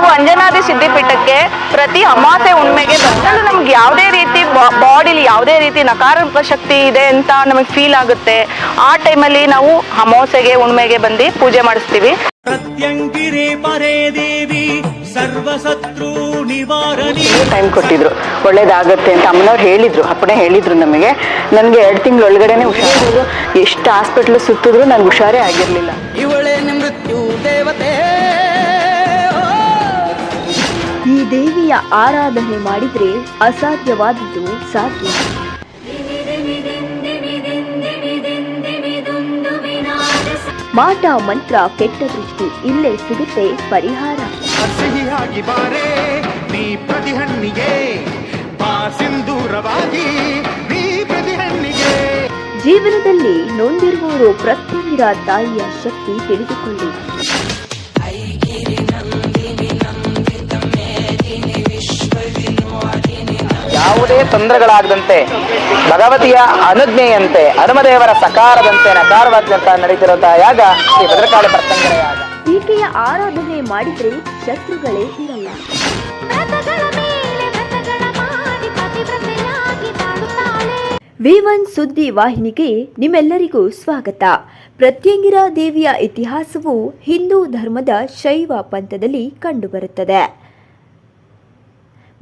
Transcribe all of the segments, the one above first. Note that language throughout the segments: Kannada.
ನಾವು ಅಂಜನಾದಿ ಸಿದ್ಧಿಪೀಠಕ್ಕೆ ಪ್ರತಿ ಅಮಾಸೆ ಹುಣ್ಮೆಗೆ ಬಂದ್ರೆ ನಮ್ಗೆ ಯಾವುದೇ ರೀತಿ ಬಾಡಿಲಿ ಯಾವುದೇ ರೀತಿ ನಕಾರಾತ್ಮಕ ಶಕ್ತಿ ಇದೆ ಅಂತ ನಮಗೆ ಫೀಲ್ ಆಗುತ್ತೆ. ಆ ಟೈಮಲ್ಲಿ ನಾವು ಅಮಾವಾಸ್ಯೆಗೆ ಉಣ್ಮೆಗೆ ಬಂದು ಪೂಜೆ ಮಾಡಿಸ್ತೀವಿ. ಪ್ರತ್ಯಂಗಿರೆ ಪರೇ ದೇವಿ ಸರ್ವಸತ್ರು ನಿವಾರಣಿ. ಟೈಮ್ ಕೊಟ್ಟಿದ್ರು. ಒಳ್ಳೇದಾಗತ್ತೆ ಅಂತ ಅಮ್ಮನವ್ರು ಹೇಳಿದ್ರು ಅಪ್ಪಣೆ ಹೇಳಿದ್ರು ನಮಗೆ. ನನಗೆ ಎರಡು ತಿಂಗಳ ಒಳಗಡೆನೆ ಹುಷಾರಿದ್ರು. ಎಷ್ಟು ಹಾಸ್ಪಿಟ್ಲ್ ಸುತ್ತಿದ್ರು ನಂಗೆ ಹುಷಾರೇ ಆಗಿರಲಿಲ್ಲ. ಇವಳೇ ಮೃತ್ಯು ದೇವತೆ. ದೇವಿಯ ಆರಾಧನೆ ಮಾಡಿದರೆ ಅಸಾಧ್ಯವಾದದ್ದು ಸಾಧ್ಯ. ಮಾಟ ಮಂತ್ರ ಕೆಟ್ಟ ದೃಷ್ಟಿ ಇಲ್ಲೇ ಸಿಗುತ್ತೆ ಪರಿಹಾರ. ಜೀವನದಲ್ಲಿ ನೊಂದಿರುವವರು ಪ್ರತಿಯೊಂದಿರ ತಾಯಿಯ ಶಕ್ತಿ ತಿಳಿದುಕೊಳ್ಳಿ. ಯಾವುದೇ ತೊಂದರೆಗಳಾಗದಂತೆ ಭಗವತಿಯ ಅನುಜ್ಞೆಯಂತೆ ಹನುಮದೇವರ ಸಕಾರದಂತೆ ನಕಾರವಾದ್ಯಂತ ನಡೀತಿರುವಂತಹ ಯಾಗ ಶ್ರೀ ಭದ್ರಕಾಳಿ ಪ್ರತ್ಯಂಗರ ಯಾಗ ಈಕೆಯ ಆರಾಧನೆ ಮಾಡಿದ್ರೆ ಶತ್ರುಗಳೇ ಇರಲ್ಲ. ವಿ ಒನ್ ಸುದ್ದಿ ವಾಹಿನಿಗೆ ನಿಮ್ಮೆಲ್ಲರಿಗೂ ಸ್ವಾಗತ. ಪ್ರತ್ಯಂಗಿರ ದೇವಿಯ ಇತಿಹಾಸವು ಹಿಂದೂ ಧರ್ಮದ ಶೈವ ಪಂಥದಲ್ಲಿ ಕಂಡುಬರುತ್ತದೆ.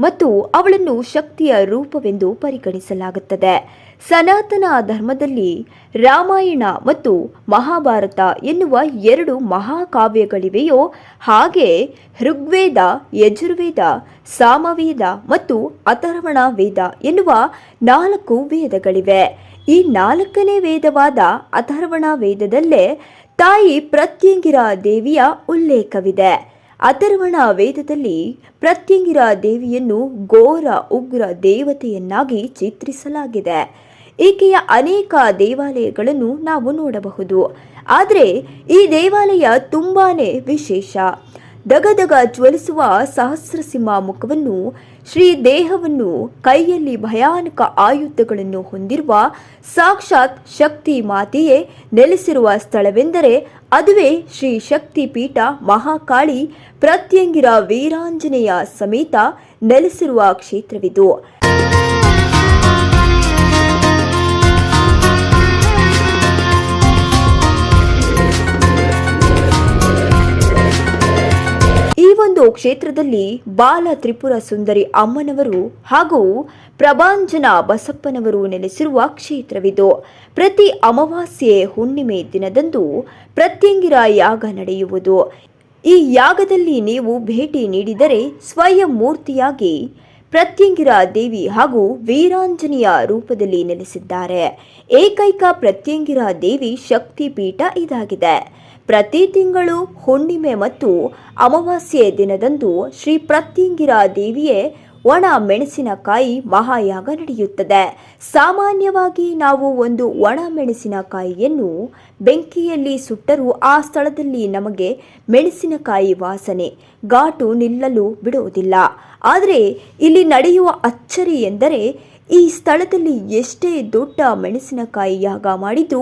ಮತ್ತು ಅವಳನ್ನು ಶಕ್ತಿಯ ರೂಪವೆಂದು ಪರಿಗಣಿಸಲಾಗುತ್ತದೆ. ಸನಾತನ ಧರ್ಮದಲ್ಲಿ ರಾಮಾಯಣ ಮತ್ತು ಮಹಾಭಾರತ ಎನ್ನುವ ಎರಡು ಮಹಾಕಾವ್ಯಗಳಿವೆಯೋ, ಹಾಗೆ ಋಗ್ವೇದ, ಯಜುರ್ವೇದ, ಸಾಮವೇದ ಮತ್ತು ಅಥರ್ವಣ ವೇದ ಎನ್ನುವ ನಾಲ್ಕು ವೇದಗಳಿವೆ. ಈ ನಾಲ್ಕನೇ ವೇದವಾದ ಅಥರ್ವಣ ವೇದದಲ್ಲೇ ತಾಯಿ ಪ್ರತ್ಯಂಗಿರ ದೇವಿಯ ಉಲ್ಲೇಖವಿದೆ. ಅಥರ್ವಣ ವೇದದಲ್ಲಿ ಪ್ರತ್ಯಂಗಿರ ದೇವಿಯನ್ನು ಘೋರ ಉಗ್ರ ದೇವತೆಯನ್ನಾಗಿ ಚಿತ್ರಿಸಲಾಗಿದೆ. ಈಕೆಯ ಅನೇಕ ದೇವಾಲಯಗಳನ್ನು ನಾವು ನೋಡಬಹುದು. ಆದರೆ ಈ ದೇವಾಲಯ ತುಂಬಾನೇ ವಿಶೇಷ. ದಗದಗ ಜ್ವಲಿಸುವ ಸಹಸ್ರಸಿಂಹ ಮುಖವನ್ನು, ಶ್ರೀ ದೇಹವನ್ನು ಕೈಯಲ್ಲಿ ಭಯಾನಕ ಆಯುಧಗಳನ್ನು ಹೊಂದಿರುವ ಸಾಕ್ಷಾತ್ ಶಕ್ತಿ ಮಾತೆಯೇ ನೆಲೆಸಿರುವ ಸ್ಥಳವೆಂದರೆ ಅದುವೇ ಶ್ರೀ ಶಕ್ತಿಪೀಠ ಮಹಾಕಾಳಿ ಪ್ರತ್ಯಂಗಿರ ವೀರಾಂಜನೇಯ ಸಮೇತ ನೆಲೆಸಿರುವ ಕ್ಷೇತ್ರವಿದು. ಈ ಒಂದು ಕ್ಷೇತ್ರದಲ್ಲಿ ಬಾಲ ತ್ರಿಪುರ ಸುಂದರಿ ಅಮ್ಮನವರು ಹಾಗೂ ಪ್ರಭಾಂಜನ ಬಸಪ್ಪನವರು ನೆಲೆಸಿರುವ ಕ್ಷೇತ್ರವಿದು. ಪ್ರತಿ ಅಮಾವಾಸ್ಯೆ ಹುಣ್ಣಿಮೆ ದಿನದಂದು ಪ್ರತ್ಯಂಗಿರ ಯಾಗ ನಡೆಯುವುದು. ಈ ಯಾಗದಲ್ಲಿ ನೀವು ಭೇಟಿ ನೀಡಿದರೆ ಸ್ವಯಂ ಮೂರ್ತಿಯಾಗಿ ಪ್ರತ್ಯಂಗಿರ ದೇವಿ ಹಾಗೂ ವೀರಾಂಜನೆಯ ರೂಪದಲ್ಲಿ ನೆಲೆಸಿದ್ದಾರೆ. ಏಕೈಕ ಪ್ರತ್ಯಂಗಿರ ದೇವಿ ಶಕ್ತಿ ಪೀಠ ಇದಾಗಿದೆ. ಪ್ರತಿ ತಿಂಗಳು ಹುಣ್ಣಿಮೆ ಮತ್ತು ಅಮಾವಾಸ್ಯೆ ದಿನದಂದು ಶ್ರೀ ಪ್ರತ್ಯಂಗಿರ ದೇವಿಯೇ ಒಣ ಮೆಣಸಿನಕಾಯಿ ಮಹಾಯಾಗ ನಡೆಯುತ್ತದೆ. ಸಾಮಾನ್ಯವಾಗಿ ನಾವು ಒಂದು ಒಣ ಮೆಣಸಿನಕಾಯಿಯನ್ನು ಬೆಂಕಿಯಲ್ಲಿ ಸುಟ್ಟರೂ ಆ ಸ್ಥಳದಲ್ಲಿ ನಮಗೆ ಮೆಣಸಿನಕಾಯಿ ವಾಸನೆ, ಘಾಟು ನಿಲ್ಲಲು ಬಿಡುವುದಿಲ್ಲ. ಆದರೆ ಇಲ್ಲಿ ನಡೆಯುವ ಅಚ್ಚರಿ ಎಂದರೆ ಈ ಸ್ಥಳದಲ್ಲಿ ಎಷ್ಟೇ ದೊಡ್ಡ ಮೆಣಸಿನಕಾಯಿ ಯಾಗ ಮಾಡಿದ್ದು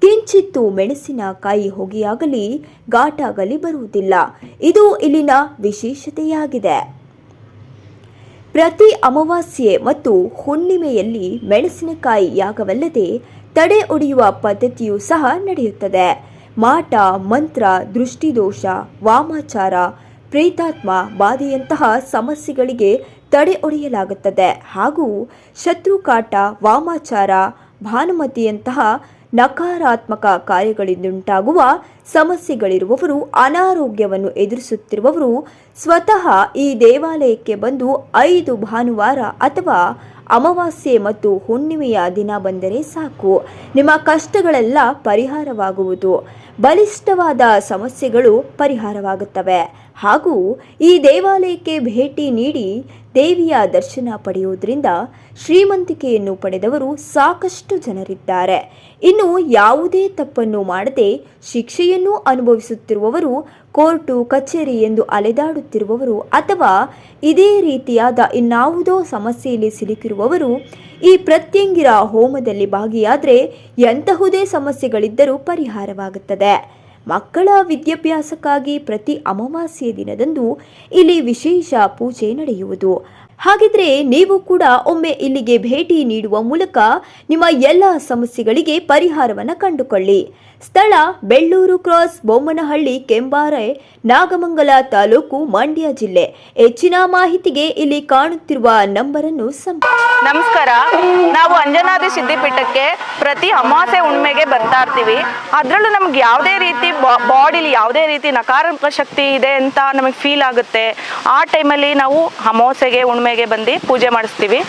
ಕಿಂಚಿತ್ತು ಮೆಣಸಿನಕಾಯಿ ಹೊಗೆಯಾಗಲಿ, ಘಾಟಾಗಲಿ ಬರುವುದಿಲ್ಲ. ಇದು ಇಲ್ಲಿನ ವಿಶೇಷತೆಯಾಗಿದೆ. ಪ್ರತಿ ಅಮಾವಾಸ್ಯೆ ಮತ್ತು ಹುಣ್ಣಿಮೆಯಲ್ಲಿ ಮೆಣಸಿನಕಾಯಿ ಯಾಗವಲ್ಲದೆ ತಡೆ ಒಡೆಯುವ ಪದ್ಧತಿಯೂ ಸಹ ನಡೆಯುತ್ತದೆ. ಮಾಟ, ಮಂತ್ರ, ದೃಷ್ಟಿದೋಷ, ವಾಮಾಚಾರ, ಪ್ರೇತಾತ್ಮ ಬಾಧೆಯಂತಹ ಸಮಸ್ಯೆಗಳಿಗೆ ತಡೆ ಒಡೆಯಲಾಗುತ್ತದೆ. ಹಾಗೂ ಶತ್ರುಕಾಟ, ವಾಮಾಚಾರ, ಭಾನುಮತಿಯಂತಹ ನಕಾರಾತ್ಮಕ ಕಾರ್ಯಗಳಿಂದುಂಟಾಗುವ ಸಮಸ್ಯೆಗಳಿರುವವರು, ಅನಾರೋಗ್ಯವನ್ನು ಎದುರಿಸುತ್ತಿರುವವರು ಸ್ವತಃ ಈ ದೇವಾಲಯಕ್ಕೆ ಬಂದು ಐದು ಭಾನುವಾರ ಅಥವಾ ಅಮಾವಾಸ್ಯೆ ಮತ್ತು ಹುಣ್ಣಿಮೆಯ ದಿನ ಬಂದರೆ ಸಾಕು. ನಿಮ್ಮ ಕಷ್ಟಗಳೆಲ್ಲ ಪರಿಹಾರವಾಗುವುದು. ಬಲಿಷ್ಠವಾದ ಸಮಸ್ಯೆಗಳು ಪರಿಹಾರವಾಗುತ್ತವೆ. ಹಾಗೂ ಈ ದೇವಾಲಯಕ್ಕೆ ಭೇಟಿ ನೀಡಿ ದೇವಿಯ ದರ್ಶನ ಪಡೆಯುವುದರಿಂದ ಶ್ರೀಮಂತಿಕೆಯನ್ನು ಪಡೆದವರು ಸಾಕಷ್ಟು ಜನರಿದ್ದಾರೆ. ಇನ್ನು ಯಾವುದೇ ತಪ್ಪನ್ನು ಮಾಡದೆ ಶಿಕ್ಷೆಯನ್ನು ಅನುಭವಿಸುತ್ತಿರುವವರು, ಕೋರ್ಟು, ಕಚೇರಿ ಎಂದು ಅಲೆದಾಡುತ್ತಿರುವವರು ಅಥವಾ ಇದೇ ರೀತಿಯಾದ ಇನ್ನಾವುದೋ ಸಮಸ್ಯೆಯಲ್ಲಿ ಸಿಲುಕಿರುವವರು ಈ ಪ್ರತ್ಯಂಗಿರ ಹೋಮದಲ್ಲಿ ಭಾಗಿಯಾದರೆ ಎಂತಹುದೇ ಸಮಸ್ಯೆಗಳಿದ್ದರೂ ಪರಿಹಾರವಾಗುತ್ತದೆ. ಮಕ್ಕಳ ವಿದ್ಯಾಭ್ಯಾಸಕ್ಕಾಗಿ ಪ್ರತಿ ಅಮಾವಾಸ್ಯೆ ದಿನದಂದು ಇಲ್ಲಿ ವಿಶೇಷ ಪೂಜೆ ನಡೆಯುವುದು. ಹಾಗಿದ್ರೆ ನೀವು ಕೂಡ ಒಮ್ಮೆ ಇಲ್ಲಿಗೆ ಭೇಟಿ ನೀಡುವ ಮೂಲಕ ನಿಮ್ಮ ಎಲ್ಲ ಸಮಸ್ಯೆಗಳಿಗೆ ಪರಿಹಾರವನ್ನು ಕಂಡುಕೊಳ್ಳಿ. ಸ್ಥಳ ಬೆಳ್ಳೂರು ಕ್ರಾಸ್ ಬೊಮ್ಮನಹಳ್ಳಿ ಕೆಂಬಾರೆ ನಾಗಮಂಗಲ ತಾಲೂಕು ಮಂಡ್ಯ ಜಿಲ್ಲೆ. ಹೆಚ್ಚಿನ ಮಾಹಿತಿಗೆ ಇಲ್ಲಿ ಕಾಣುತ್ತಿರುವ ನಂಬರನ್ನು ನಮಸ್ಕಾರ. ನಾವು ಅಂಜನಾದಿ ಸಿದ್ದಿಪೀಠಕ್ಕೆ ಪ್ರತಿ ಅಮಾಸೆ ಉಣ್ಮೆಗೆ ಬರ್ತಾ ಇರ್ತೀವಿ. ಅದರಲ್ಲೂ ನಮ್ಗೆ ಯಾವುದೇ ರೀತಿ ಬಾಡಿಲಿ ಯಾವುದೇ ರೀತಿ ನಕಾರಾತ್ಮಕ ಶಕ್ತಿ ಇದೆ ಅಂತ ನಮಗೆ ಫೀಲ್ ಆಗುತ್ತೆ. ಆ ಟೈಮಲ್ಲಿ ನಾವು ಅಮಾವಾಸ್ಯೆಗೆ ಉಣ್ಮೆಗೆ ಬಂದು ಪೂಜೆ ಮಾಡಿಸ್ತೀವಿ.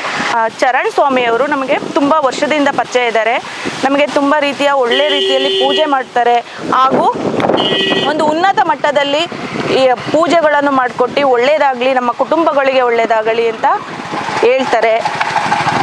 ಚರಣ್ ಸ್ವಾಮಿಯವರು ನಮಗೆ ತುಂಬ ವರ್ಷದಿಂದ ಪರಿಚಯ ಇದ್ದಾರೆ. ನಮಗೆ ತುಂಬ ರೀತಿಯ ಒಳ್ಳೆ ರೀತಿಯಲ್ಲಿ ಪೂಜೆ ಮಾಡ್ತಾರೆ. ಹಾಗೂ ಒಂದು ಉನ್ನತ ಮಟ್ಟದಲ್ಲಿ ಈ ಪೂಜೆಗಳನ್ನು ಮಾಡಿಕೊಟ್ಟು ಒಳ್ಳೇದಾಗಲಿ, ನಮ್ಮ ಕುಟುಂಬಗಳಿಗೆ ಒಳ್ಳೇದಾಗಲಿ ಅಂತ ಹೇಳ್ತಾರೆ.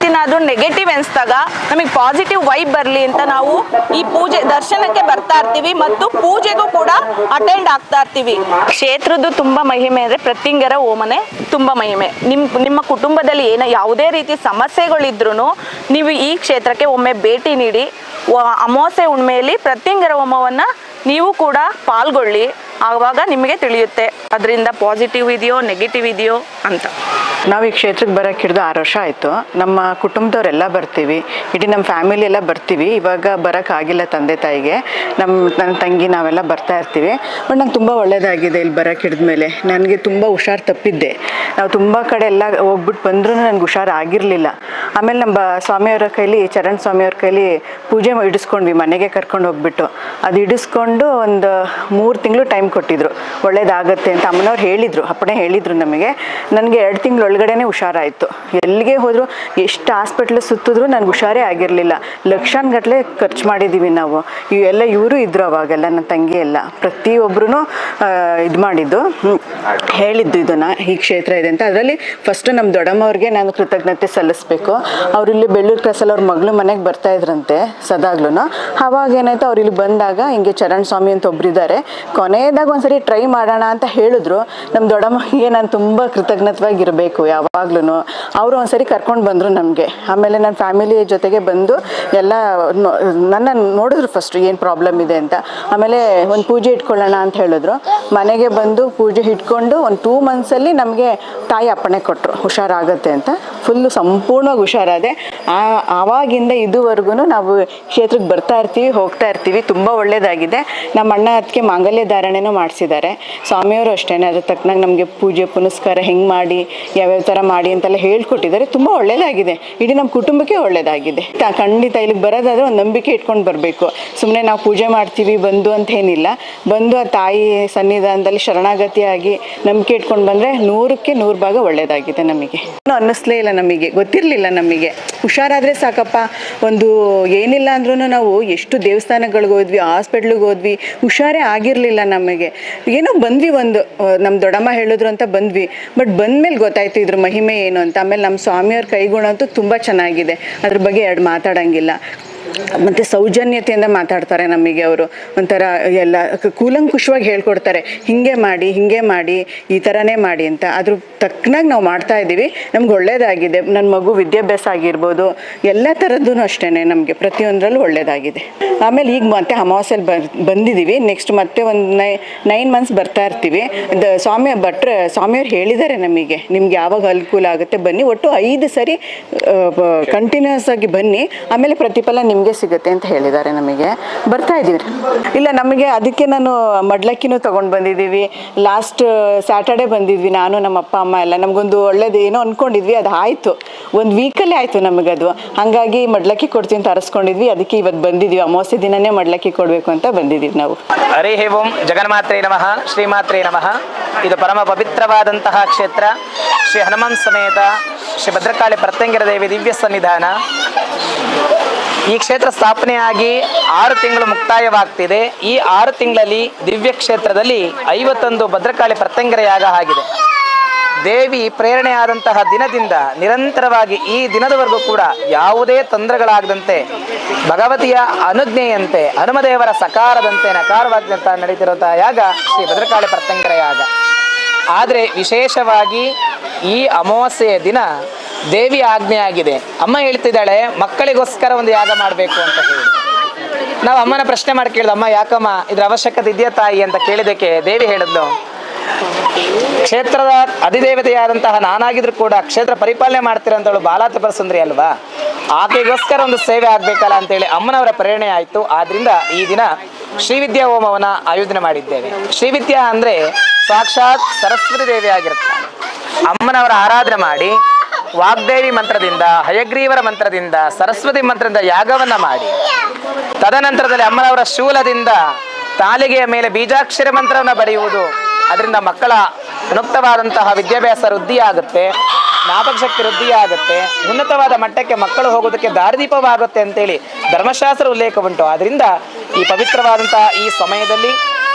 ಏನಾದರೂ ನೆಗೆಟಿವ್ ಎನ್ಸ್ದಾಗ ನಮಗೆ ಪಾಸಿಟಿವ್ ವೈಬ್ ಬರಲಿ ಅಂತ ನಾವು ಈ ಪೂಜೆ ದರ್ಶನಕ್ಕೆ ಬರ್ತಾ ಇರ್ತೀವಿ ಮತ್ತು ಪೂಜೆಗೂ ಕೂಡ ಅಟೆಂಡ್ ಆಗ್ತಾ ಇರ್ತೀವಿ. ಕ್ಷೇತ್ರದ್ದು ತುಂಬ ಮಹಿಮೆ ಅಂದರೆ ಪ್ರತಿಂಗರ ಓಮನೆ ತುಂಬ ಮಹಿಮೆ. ನಿಮ್ಮ ನಿಮ್ಮ ಕುಟುಂಬದಲ್ಲಿ ಏನೋ ಯಾವುದೇ ರೀತಿ ಸಮಸ್ಯೆಗಳಿದ್ರೂ ನೀವು ಈ ಕ್ಷೇತ್ರಕ್ಕೆ ಒಮ್ಮೆ ಭೇಟಿ ನೀಡಿ ಅಮಾವಾಸ್ಯೆ ಹುಣ್ಮೆಯಲ್ಲಿ ಪ್ರತ್ಯಂಗರ ಹೋಮವನ್ನು ನೀವು ಕೂಡ ಪಾಲ್ಗೊಳ್ಳಿ. ಆವಾಗ ನಿಮಗೆ ತಿಳಿಯುತ್ತೆ. ಅದರಿಂದ ಪಾಸಿಟಿವ್ ಇದೆಯೋ ನೆಗೆಟಿವ್ ಇದೆಯೋ ಅಂತ. ನಾವು ಈ ಕ್ಷೇತ್ರಕ್ಕೆ ಬರೋಕೆ ಹಿಡಿದು ಆರು ವರ್ಷ ಆಯಿತು. ನಮ್ಮ ಕುಟುಂಬದವರೆಲ್ಲ ಬರ್ತೀವಿ. ಇಡೀ ನಮ್ಮ ಫ್ಯಾಮಿಲಿ ಎಲ್ಲ ಬರ್ತೀವಿ. ಇವಾಗ ಬರೋಕ್ಕಾಗಿಲ್ಲ ತಂದೆ ತಾಯಿಗೆ. ನಮ್ಮ ನನ್ನ ತಂಗಿ ನಾವೆಲ್ಲ ಬರ್ತಾ ಇರ್ತೀವಿ. ಬಟ್ ನಂಗೆ ತುಂಬ ಒಳ್ಳೆಯದಾಗಿದೆ ಇಲ್ಲಿ ಬರೋಕೆ ಹಿಡಿದ ಮೇಲೆ ನನಗೆ ತುಂಬ ಹುಷಾರು ತಪ್ಪಿದ್ದೆ. ನಾವು ತುಂಬ ಕಡೆ ಎಲ್ಲ ಹೋಗ್ಬಿಟ್ಟು ಬಂದ್ರೂ ನನಗೆ ಹುಷಾರು ಆಗಿರಲಿಲ್ಲ. ಆಮೇಲೆ ನಮ್ಮ ಸ್ವಾಮಿಯವರ ಕೈಲಿ, ಚರಣ್ ಸ್ವಾಮಿಯವ್ರ ಕೈಲಿ ಪೂಜೆ ಇಡಿಸ್ಕೊಂಡ್ವಿ. ಮನೆಗೆ ಕರ್ಕೊಂಡು ಹೋಗ್ಬಿಟ್ಟು. ಅದು ಇಡಿಸ್ಕೊಂಡು ಒಂದು ಮೂರು ತಿಂಗಳು ಟೈಮ್ ಕೊಟ್ಟಿದ್ರು. ಒಳ್ಳೇದಾಗತ್ತೆ ಅಂತ ಅಮ್ಮನವ್ರು ಹೇಳಿದರು. ಅಪ್ಪಣೆ ಹೇಳಿದರು ನಮಗೆ. ನನಗೆ ಎರಡು ತಿಂಗಳು ಒಳಗಡೆನೆ ಹುಷಾರಾಯಿತು. ಎಲ್ಲಿಗೆ ಹೋದರೂ, ಎಷ್ಟು ಹಾಸ್ಪಿಟ್ಲ್ ಸುತ್ತಿದ್ರು ನನಗೆ ಹುಷಾರೇ ಆಗಿರಲಿಲ್ಲ. ಲಕ್ಷಾನ್ಗಟ್ಟಲೆ ಖರ್ಚು ಮಾಡಿದ್ದೀವಿ ನಾವು. ಇವೆಲ್ಲ ಇವರು ಇದ್ರು ಅವಾಗೆಲ್ಲ, ನನ್ನ ತಂಗಿ ಎಲ್ಲ. ಪ್ರತಿಯೊಬ್ಬರೂ ಇದು ಮಾಡಿದ್ದು. ಹೇಳಿದ್ದು ಇದನ್ನು, ಈ ಕ್ಷೇತ್ರ ಇದೆ ಅಂತ. ಅದರಲ್ಲಿ ಫಸ್ಟ್ ನಮ್ಮ ದೊಡ್ಡಮ್ಮವ್ರಿಗೆ ನಾನು ಕೃತಜ್ಞತೆ ಸಲ್ಲಿಸ್ಬೇಕು. ಅವ್ರು ಇಲ್ಲಿ ಬೆಳ್ಳೂರು ಕ್ರಾಸಲ್ಲಿ ಅವ್ರ ಮಗಳು ಮನೆಗೆ ಬರ್ತಾ ಇದ್ರಂತೆ ಸದಾಗ್ಲೂ ಅವಾಗ ಏನಾಯ್ತು, ಅವ್ರು ಇಲ್ಲಿ ಬಂದಾಗ, ಹಿಂಗೆ ಚರಣ್ ಸ್ವಾಮಿ ಅಂತ ಒಬ್ರಿದ್ದಾರೆ ಕೊನೆಯದಾಗ ಒಂದ್ಸರಿ ಟ್ರೈ ಮಾಡೋಣ ಅಂತ ಹೇಳಿದ್ರು. ನಮ್ಮ ದೊಡ್ಡಮ್ಮಗೆ ನಾನು ತುಂಬ ಕೃತಜ್ಞತವಾಗಿರಬೇಕು ಯಾವಾಗ್ಲೂ ಅವರು ಒಂದ್ಸರಿ ಕರ್ಕೊಂಡು ಬಂದರು ನಮಗೆ. ಆಮೇಲೆ ನನ್ನ ಫ್ಯಾಮಿಲಿ ಜೊತೆಗೆ ಬಂದು ಎಲ್ಲ ನನ್ನ ನೋಡಿದ್ರು ಫಸ್ಟ್ ಏನು ಪ್ರಾಬ್ಲಮ್ ಇದೆ ಅಂತ. ಆಮೇಲೆ ಒಂದು ಪೂಜೆ ಇಟ್ಕೊಳ್ಳೋಣ ಅಂತ ಹೇಳಿದ್ರು. ಮನೆಗೆ ಬಂದು ಪೂಜೆ ಇಟ್ಕೊಂಡು ಒಂದು ಟೂ ಮಂತ್ಸಲ್ಲಿ ನಮಗೆ ತಾಯಿ ಅಪ್ಪಣೆ ಕೊಟ್ಟರು ಹುಷಾರಾಗತ್ತೆ ಅಂತ. ಫುಲ್ಲು ಸಂಪೂರ್ಣವಾಗಿ ಹುಷಾರಾದೆ. ಆ, ಆವಾಗಿಂದ ಇದುವರೆಗೂ ನಾವು ಕ್ಷೇತ್ರಕ್ಕೆ ಬರ್ತಾ ಇರ್ತೀವಿ, ಹೋಗ್ತಾ ಇರ್ತೀವಿ. ತುಂಬ ಒಳ್ಳೆಯದಾಗಿದೆ ನಮ್ಮ ಅಣ್ಣ ಅದಕ್ಕೆ ಮಾಂಗಲ್ಯ ಧಾರಣೆನೂ ಮಾಡಿಸಿದ್ದಾರೆ. ಸ್ವಾಮಿಯವರು ಅಷ್ಟೇ ಅದ್ರ ತಕ್ಕನಾಗಿ ನಮಗೆ ಪೂಜೆ, ಪುನಸ್ಕಾರ ಹೆಂಗೆ ಮಾಡಿ, ಯಾವ್ಯಾವ ಥರ ಮಾಡಿ ಅಂತೆಲ್ಲ ಹೇಳ್ಕೊಟ್ಟಿದ್ದಾರೆ. ತುಂಬ ಒಳ್ಳೇದಾಗಿದೆ. ಇಡೀ ನಮ್ಮ ಕುಟುಂಬಕ್ಕೆ ಒಳ್ಳೇದಾಗಿದೆ. ಖಂಡಿತ ಇಲ್ಲಿಗೆ ಬರೋದಾದ್ರೆ ಒಂದು ನಂಬಿಕೆ ಇಟ್ಕೊಂಡು ಬರಬೇಕು. ಸುಮ್ಮನೆ ನಾವು ಪೂಜೆ ಮಾಡ್ತೀವಿ, ಬಂದು ಅಂತ ಏನಿಲ್ಲ. ಬಂದು ಆ ತಾಯಿ ಸನ್ನಿಧಾನದಲ್ಲಿ ಶರಣಾಗತಿಯಾಗಿ ನಂಬಿಕೆ ಇಟ್ಕೊಂಡು ಬಂದರೆ ನೂರಕ್ಕೆ ನೂರು ಭಾಗ ಒಳ್ಳೇದಾಗಿದೆ ನಮಗೆ. ಅನ್ನಿಸ್ಲೇ ಇಲ್ಲ ನಮಗೆ. ಗೊತ್ತಿರಲಿಲ್ಲ ನಮಗೆ. ಹುಷಾರಾದರೆ ಸಾಕಪ್ಪ. ಒಂದು ಏನಿಲ್ಲ ಅಂದ್ರೂ ನಾವು ಎಷ್ಟು ದೇವಸ್ಥಾನಗಳಿಗೆ ಹೋದ್ವಿ, ಹಾಸ್ಪಿಟ್ಲಿಗೆ ಹೋದ್ವಿ. ಹುಷಾರೇ ಆಗಿರಲಿಲ್ಲ ನಮಗೆ. ಏನೋ ಬಂದ್ವಿ ಒಂದು ನಮ್ಮ ದೊಡ್ಡಮ್ಮ ಹೇಳಿದ್ರು ಅಂತ ಬಂದ್ವಿ. ಬಟ್ ಬಂದ್ಮೇಲೆ ಗೊತ್ತಾಯ್ತು ಇದ್ರ ಮಹಿಮೆ ಏನು ಅಂತ. ಆಮೇಲೆ ನಮ್ಮ ಸ್ವಾಮಿಯವ್ರ ಕೈಗುಣ ಅಂತೂ ತುಂಬ ಚೆನ್ನಾಗಿದೆ. ಅದ್ರ ಬಗ್ಗೆ ಎರಡು ಮಾತಾಡೋಂಗಿಲ್ಲ. ಮತ್ತು ಸೌಜನ್ಯತೆಯಿಂದ ಮಾತಾಡ್ತಾರೆ ನಮಗೆ ಅವರು. ಒಂಥರ ಎಲ್ಲ ಕೂಲಂಕುಷವಾಗಿ ಹೇಳ್ಕೊಡ್ತಾರೆ. ಹೀಗೆ ಮಾಡಿ ಹೀಗೆ ಮಾಡಿ, ಈ ಥರನೇ ಮಾಡಿ ಅಂತ. ಅದ್ರ ತಕ್ಕನಾಗಿ ನಾವು ಮಾಡ್ತಾ ಇದ್ದೀವಿ. ನಮ್ಗೆ ಒಳ್ಳೇದಾಗಿದೆ. ನನ್ನ ಮಗು ವಿದ್ಯಾಭ್ಯಾಸ ಆಗಿರ್ಬೋದು. ಎಲ್ಲ ಥರದ್ದು ಅಷ್ಟೇ ನಮಗೆ. ಪ್ರತಿಯೊಂದರಲ್ಲೂ ಒಳ್ಳೇದಾಗಿದೆ. ಆಮೇಲೆ ಈಗ ಮತ್ತೆ ಅಮಾವಾಸ್ಯಲ್ಲಿ ಬಂದಿದ್ದೀವಿ ನೆಕ್ಸ್ಟ್ ಮತ್ತೆ ಒಂದು ನೈ ನೈನ್ ಮಂತ್ಸ್ ಬರ್ತಾ ಇರ್ತೀವಿ. ದ, ಸ್ವಾಮಿ ಭಟ್ರು, ಸ್ವಾಮಿಯವ್ರು ಹೇಳಿದ್ದಾರೆ ನಮಗೆ. ನಿಮ್ಗೆ ಯಾವಾಗ ಅನುಕೂಲ ಆಗುತ್ತೆ ಬನ್ನಿ. ಒಟ್ಟು ಐದು ಸರಿ ಕಂಟಿನ್ಯೂಸ್ ಆಗಿ ಬನ್ನಿ. ಆಮೇಲೆ ಪ್ರತಿಫಲ ನಿಮಗೆ ಸಿಗುತ್ತೆ ಅಂತ ಹೇಳಿದ್ದಾರೆ ನಮಗೆ. ಬರ್ತಾ ಇದ್ದೀವಿ ಇಲ್ಲ ನಮಗೆ ಅದಕ್ಕೆ ನಾನು ಮಡ್ಲಕ್ಕಿನೂ ತೊಗೊಂಡು ಬಂದಿದ್ದೀವಿ. ಲಾಸ್ಟ್ ಸ್ಯಾಟರ್ಡೆ ಬಂದಿದ್ವಿ ನಾನು ನಮ್ಮ ಅಪ್ಪ ಅಮ್ಮ ಎಲ್ಲ. ನಮಗೊಂದು ಒಳ್ಳೇದು ಏನೋ ಅಂದ್ಕೊಂಡಿದ್ವಿ ಅದು ಆಯಿತು. ಒಂದು ವೀಕಲ್ಲೇ ಆಯಿತು ನಮಗದು ಹಾಗಾಗಿ ಮಡ್ಲಕ್ಕಿ ಕೊಡ್ತೀನಿ ತರಿಸ್ಕೊಂಡಿದ್ವಿ ಅದಕ್ಕೆ ಇವತ್ತು ಬಂದಿದ್ವಿ ಅಮಾವಾಸ್ಯೆ ದಿನನೇ ಮಡ್ಲಕ್ಕಿ ಕೊಡಬೇಕು ಅಂತ ಬಂದಿದ್ದೀವಿ ನಾವು. ಹರಿ ಓಂ ಜಗನ್ಮಾತ್ರೇ ನಮಃ ಶ್ರೀಮಾತ್ರೇ ನಮಃ. ಇದು ಪರಮ ಪವಿತ್ರವಾದಂತಹ ಕ್ಷೇತ್ರ. ಶ್ರೀ ಹನುಮಾನ್ ಸಮೇತ ಶ್ರೀ ಭದ್ರಕಾಳಿ ಪ್ರತ್ಯಂಗಿರ ದೇವಿ ದಿವ್ಯ ಸನ್ನಿಧಾನ. ಈ ಕ್ಷೇತ್ರ ಸ್ಥಾಪನೆಯಾಗಿ ಆರು ತಿಂಗಳು ಮುಕ್ತಾಯವಾಗ್ತಿದೆ. ಈ ಆರು ತಿಂಗಳಲ್ಲಿ ದಿವ್ಯ ಕ್ಷೇತ್ರದಲ್ಲಿ ಐವತ್ತೊಂದು ಭದ್ರಕಾಳಿ ಪ್ರತ್ಯಂಗರ ಯಾಗ ಆಗಿದೆ. ದೇವಿ ಪ್ರೇರಣೆಯಾದಂತಹ ದಿನದಿಂದ ನಿರಂತರವಾಗಿ ಈ ದಿನದವರೆಗೂ ಕೂಡ ಯಾವುದೇ ತೊಂದರೆಗಳಾಗದಂತೆ, ಭಗವತಿಯ ಅನುಜ್ಞೆಯಂತೆ, ಹನುಮದೇವರ ಸಕಾರದಂತೆ ನಕಾರವಾದಂತ ನಡೀತಿರುವಂತಹ ಯಾಗ ಶ್ರೀ ಭದ್ರಕಾಳಿ ಪ್ರತ್ಯಂಗರ ಯಾಗ ಆದರೆ ವಿಶೇಷವಾಗಿ ಈ ಅಮಾವಾಸ್ಯೆಯ ದಿನ ದೇವಿ ಆಜ್ಞೆ ಆಗಿದೆ ಅಮ್ಮ ಹೇಳ್ತಿದ್ದಾಳೆ, ಮಕ್ಕಳಿಗೋಸ್ಕರ ಒಂದು ಯಾಗ ಮಾಡಬೇಕು ಅಂತ ಹೇಳಿ. ನಾವು ಅಮ್ಮನ ಪ್ರಶ್ನೆ ಮಾಡಿ ಕೇಳಿದ, ಅಮ್ಮ, ಯಾಕಮ್ಮ, ಇದ್ರ ಅವಶ್ಯಕತೆ ಇದೆಯಾ ತಾಯಿ? ಅಂತ ಕೇಳಿದಕ್ಕೆ ದೇವಿ ಹೇಳಿದ್ಲು. ಕ್ಷೇತ್ರದ ಅಧಿದೇವತೆಯಾದಂತಹ ನಾನಾಗಿದ್ರು ಕೂಡ ಕ್ಷೇತ್ರ ಪರಿಪಾಲನೆ ಮಾಡ್ತಿರೋಂಥವಳು ಬಾಲಾ ತ್ರಿಪುರ ಸುಂದರಿ ಅಲ್ವಾ? ಆಕೆಗೋಸ್ಕರ ಒಂದು ಸೇವೆ ಆಗ್ಬೇಕಲ್ಲ ಅಂತೇಳಿ ಅಮ್ಮನವರ ಪ್ರೇರಣೆ ಆಯಿತು. ಆದ್ರಿಂದ ಈ ದಿನ ಶ್ರೀವಿದ್ಯಾ ಹೋಮವನ್ನ ಆಯೋಜನೆ ಮಾಡಿದ್ದೇವೆ. ಶ್ರೀವಿದ್ಯಾ ಅಂದ್ರೆ ಸಾಕ್ಷಾತ್ ಸರಸ್ವತಿ ದೇವಿ ಆಗಿರುತ್ತಾಳೆ ಅಮ್ಮನವರ ಆರಾಧನೆ ಮಾಡಿ, ವಾಗ್ದೇವಿ ಮಂತ್ರದಿಂದ, ಹಯಗ್ರೀವರ ಮಂತ್ರದಿಂದ, ಸರಸ್ವತಿ ಮಂತ್ರದಿಂದ ಯಾಗವನ್ನ ಮಾಡಿ. ತದನಂತರದಲ್ಲಿ ಅಮ್ಮನವರ ಶೂಲದಿಂದ ತಾಲಿಗೆಯ ಮೇಲೆ ಬೀಜಾಕ್ಷರ ಮಂತ್ರವನ್ನು ಬರೆಯುವುದು ಅದರಿಂದ ಮಕ್ಕಳ ಉನ್ನತವಾದಂತಹ ವಿದ್ಯಾಭ್ಯಾಸ ವೃದ್ಧಿಯಾಗುತ್ತೆ ಜ್ಞಾಪಕಶಕ್ತಿ ವೃದ್ಧಿಯಾಗುತ್ತೆ, ಉನ್ನತವಾದ ಮಟ್ಟಕ್ಕೆ ಮಕ್ಕಳು ಹೋಗೋದಕ್ಕೆ ದಾರಿದೀಪವಾಗುತ್ತೆ ಅಂತೇಳಿ ಧರ್ಮಶಾಸ್ತ್ರ ಉಲ್ಲೇಖ ಉಂಟು. ಆದ್ದರಿಂದ ಈ ಪವಿತ್ರವಾದಂತಹ ಈ ಸಮಯದಲ್ಲಿ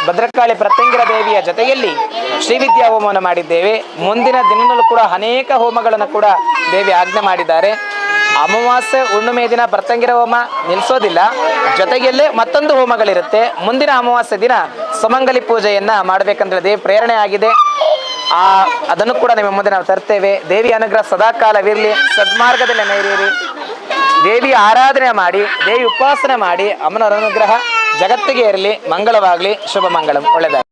ಭದ್ರಕಾಳಿ ಪ್ರತ್ಯಂಗಿರ ದೇವಿಯ ಜೊತೆಯಲ್ಲಿ ಶ್ರೀವಿದ್ಯಾ ಹೋಮವನ್ನು ಮಾಡಿದ್ದೇವೆ. ಮುಂದಿನ ದಿನದಲ್ಲೂ ಕೂಡ ಅನೇಕ ಹೋಮಗಳನ್ನು ಕೂಡ ದೇವಿ ಆಜ್ಞೆ ಮಾಡಿದ್ದಾರೆ. ಅಮಾವಾಸ್ಯೆ, ಹುಣ್ಣಿಮೆ ದಿನ ಪ್ರತ್ಯಂಗಿರ ಹೋಮ ನಿಲ್ಲಿಸೋದಿಲ್ಲ ಜೊತೆಯಲ್ಲೇ ಮತ್ತೊಂದು ಹೋಮಗಳಿರುತ್ತೆ. ಮುಂದಿನ ಅಮಾವಾಸ್ಯೆ ದಿನ ಸುಮಂಗಲಿ ಪೂಜೆಯನ್ನು ಮಾಡಬೇಕಂದ್ರೆ ದೇವಿ ಪ್ರೇರಣೆ ಆಗಿದೆ. ಆ, ಅದನ್ನು ಕೂಡ ನಿಮ್ಮ ಮುಂದೆ ನಾವು ತರ್ತೇವೆ. ದೇವಿ ಅನುಗ್ರಹ ಸದಾಕಾಲವಿರಲಿ. ಸದ್ಮಾರ್ಗದಲ್ಲಿ ನೆರೆಯಿರಿ. ದೇವಿಯ ಆರಾಧನೆ ಮಾಡಿ, ದೇವಿ ಉಪಾಸನೆ ಮಾಡಿ, ಅಮ್ಮನವರ ಅನುಗ್ರಹ ಜಗತ್ತಿಗೆ ಇರಲಿ ಮಂಗಳವಾಗಲಿ ಶುಭ ಮಂಗಳಂ ಒಳ್ಳೆಯದಾಗಲಿ